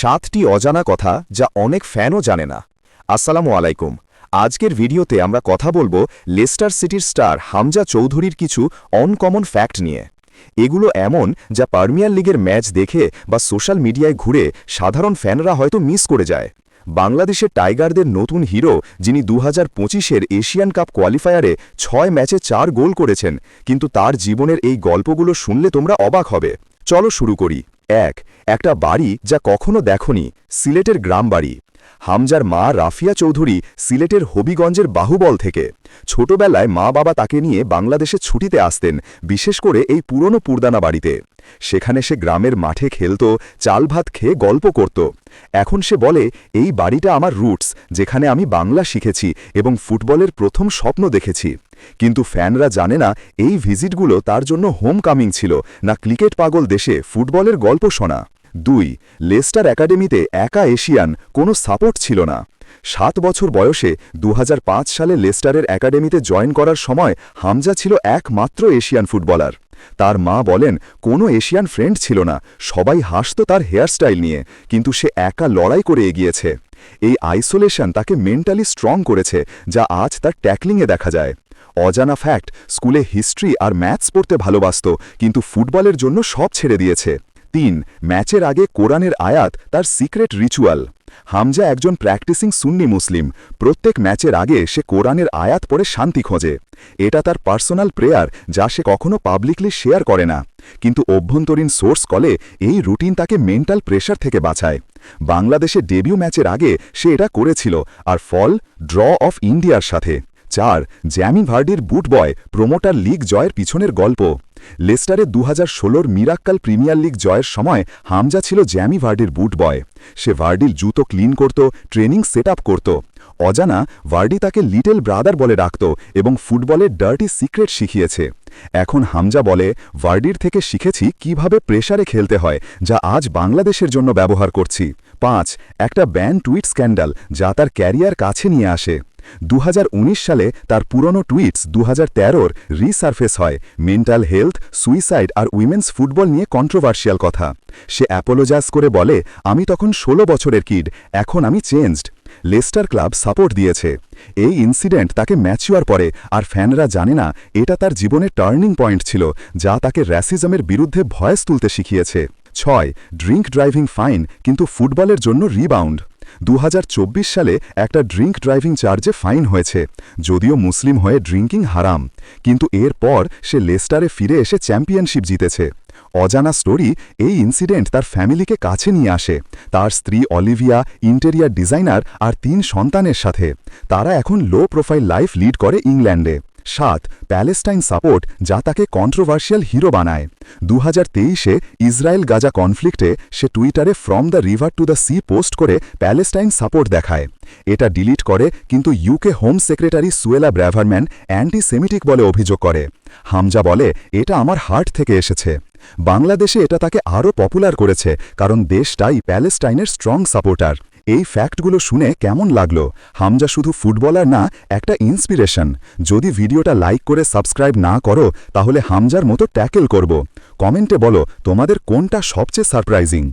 সাতটি অজানা কথা যা অনেক ফ্যানও জানে না। আসসালামু আলাইকুম। আজকের ভিডিওতে আমরা কথা বলব লেস্টার সিটির স্টার হামজা চৌধুরীর কিছু অনকমন ফ্যাক্ট নিয়ে। এগুলো এমন যা পার্মিয়ার লিগের ম্যাচ দেখে বা সোশ্যাল মিডিয়ায় ঘুরে সাধারণ ফ্যানরা হয়তো মিস করে যায়। বাংলাদেশের টাইগারদের নতুন হিরো, যিনি দু হাজার এশিয়ান কাপ কোয়ালিফায়ারে ছয় ম্যাচে চার গোল করেছেন, কিন্তু তার জীবনের এই গল্পগুলো শুনলে তোমরা অবাক হবে। চলো শুরু করি। এক একটা বাড়ি যা কখনো দেখনি সিলেটের গ্রাম বাড়ি হামজার মা রাফিয়া চৌধুরী সিলেটের হবিগঞ্জের বাহুবল থেকে। ছোটবেলায় মা বাবা তাকে নিয়ে বাংলাদেশে ছুটিতে আসতেন, বিশেষ করে এই পুরনো পুরদানা বাড়িতে। সেখানে সে গ্রামের মাঠে খেলত, চাল ভাত খেয়ে গল্প করত। এখন সে বলে, এই বাড়িটা আমার রুটস, যেখানে আমি বাংলা শিখেছি এবং ফুটবলের প্রথম স্বপ্ন দেখেছি। কিন্তু ফ্যানরা জানে না এই ভিজিটগুলো তার জন্য হোম কামিং ছিল, না ক্রিকেট পাগল দেশে ফুটবলের গল্প শোনা। দুই, লেস্টার একাডেমিতে একা এশিয়ান কোনো সাপোর্ট ছিল না। সাত বছর বয়সে দু হাজার পাঁচ সালে লেস্টারের একাডেমিতে জয়েন করার সময় হামজা ছিল একমাত্র এশিয়ান ফুটবলার। তার মা বলেন, কোনো এশিয়ান ফ্রেন্ড ছিল না, সবাই হাসত তার হেয়ারস্টাইল নিয়ে, কিন্তু সে একা লড়াই করে এগিয়েছে। এই আইসোলেশন তাকে মেন্টালি স্ট্রং করেছে, যা আজ তার ট্যাকলিংয়ে দেখা যায়। অজানা ফ্যাক্ট, স্কুলে হিস্ট্রি আর ম্যাথস পড়তে ভালোবাসত, কিন্তু ফুটবলের জন্য সব ছেড়ে দিয়েছে। তিন, ম্যাচের আগে কোরআনের আয়াত, তার সিক্রেট রিচুয়াল। হামজা একজন প্র্যাকটিসিং সুন্নি মুসলিম। প্রত্যেক ম্যাচের আগে সে কোরআনের আয়াত পড়ে শান্তি খোঁজে। এটা তার পার্সোনাল প্রেয়ার, যা সে কখনো পাবলিকলি শেয়ার করে না। কিন্তু অভ্যন্তরীণ সোর্স কলে এই রুটিন তাকে মেন্টাল প্রেশার থেকে বাঁচায়। বাংলাদেশে ডেবিউ ম্যাচের আগে সে এটা করেছিল, আর ফল, ড্র অফ ইন্ডিয়ার সাথে। চার, জ্যামি ভার্ডির বুট বয়, প্রমোটার লিগ জয়ের পিছনের গল্প। লেস্টারে দু হাজার ষোলোর মিরাক্কাল প্রিমিয়ার লিগ জয়ের সময় হামজা ছিল জ্যামি ভার্ডির বুট বয়। সে ভার্ডির জুতো ক্লিন করত, ট্রেনিং সেট করত। অজানা, ভার্ডি তাকে লিটল ব্রাদার বলে ডাকত এবং ফুটবলের ডার্টি সিক্রেট শিখিয়েছে। এখন হামজা বলে, ভার্ডির থেকে শিখেছি কীভাবে প্রেসারে খেলতে হয়, যা আজ বাংলাদেশের জন্য ব্যবহার করছি। পাঁচ, একটা ব্যান টুইট স্ক্যান্ডাল, যা তার ক্যারিয়ার কাছে নিয়ে আসে। দু হাজার উনিশ সালে তার পুরনো টুইটস দু হাজার রিসার্ফেস হয়। মেন্টাল হেলথ, সুইসাইড আর উইমেন্স ফুটবল নিয়ে কন্ট্রোভার্সিয়াল কথা। সে অ্যাপোলোজাইজ করে বলে, আমি তখন ১৬ বছরের কিড, এখন আমি চেঞ্জড। লেস্টার ক্লাব সাপোর্ট দিয়েছে। এই ইনসিডেন্ট তাকে ম্যাচিওর পরে, আর ফ্যানরা জানে না, এটা তার জীবনের টার্নিং পয়েন্ট ছিল, যা তাকে র্যাসিজমের বিরুদ্ধে ভয়েস তুলতে শিখিয়েছে। ছয় ড্রিঙ্ক ড্রাইভিং ফাইন কিন্তু ফুটবলের জন্য রিবাউন্ড দু হাজার চব্বিশ সালে একটা ড্রিঙ্ক ড্রাইভিং চার্জে ফাইন হয়েছে, যদিও মুসলিম হয়ে ড্রিঙ্কিং হারাম। কিন্তু এরপর সে লেস্টারে ফিরে এসে চ্যাম্পিয়নশিপ জিতেছে। অজানা স্টোরি এই ইনসিডেন্ট তার ফ্যামিলিকে কাছে নিয়ে আসে। তার স্ত্রী অলিভিয়া ইন্টেরিয়ার ডিজাইনার আর তিন সন্তানের সাথে। তারা এখন লো প্রোফাইল লাইফ লিড করে ইংল্যান্ডে। সাত, প্যালেস্টাইন সাপোর্ট যা তাকে কন্ট্রোভার্সিয়াল হিরো বানায়। দু হাজার তেইশে ইসরায়েল গাজা কনফ্লিক্টে সে টুইটারে from the river to the sea post করে প্যালেস্টাইন সাপোর্ট দেখায়। এটা ডিলিট করে কিন্তু UK home secretary Suella Braverman anti Semitic বলে অভিযোগ করে। হামজা বলে, এটা আমার হার্ট থেকে এসেছে। বাংলাদেশে এটা তাকে আরও পপুলার করেছে, কারণ দেশটাই প্যালেস্টাইনের স্ট্রং সাপোর্টার এই ফ্যাক্টগুলো শুনে কেমন লাগল? হামজা শুধু ফুটবলার না, একটা ইন্সপিরেশন। যদি ভিডিওটা লাইক করে সাবস্ক্রাইব না করো, তাহলে হামজার মতো ট্যাকেল করব। কমেন্টে বলো, তোমাদের কোনটা সবচেয়ে সারপ্রাইজিং?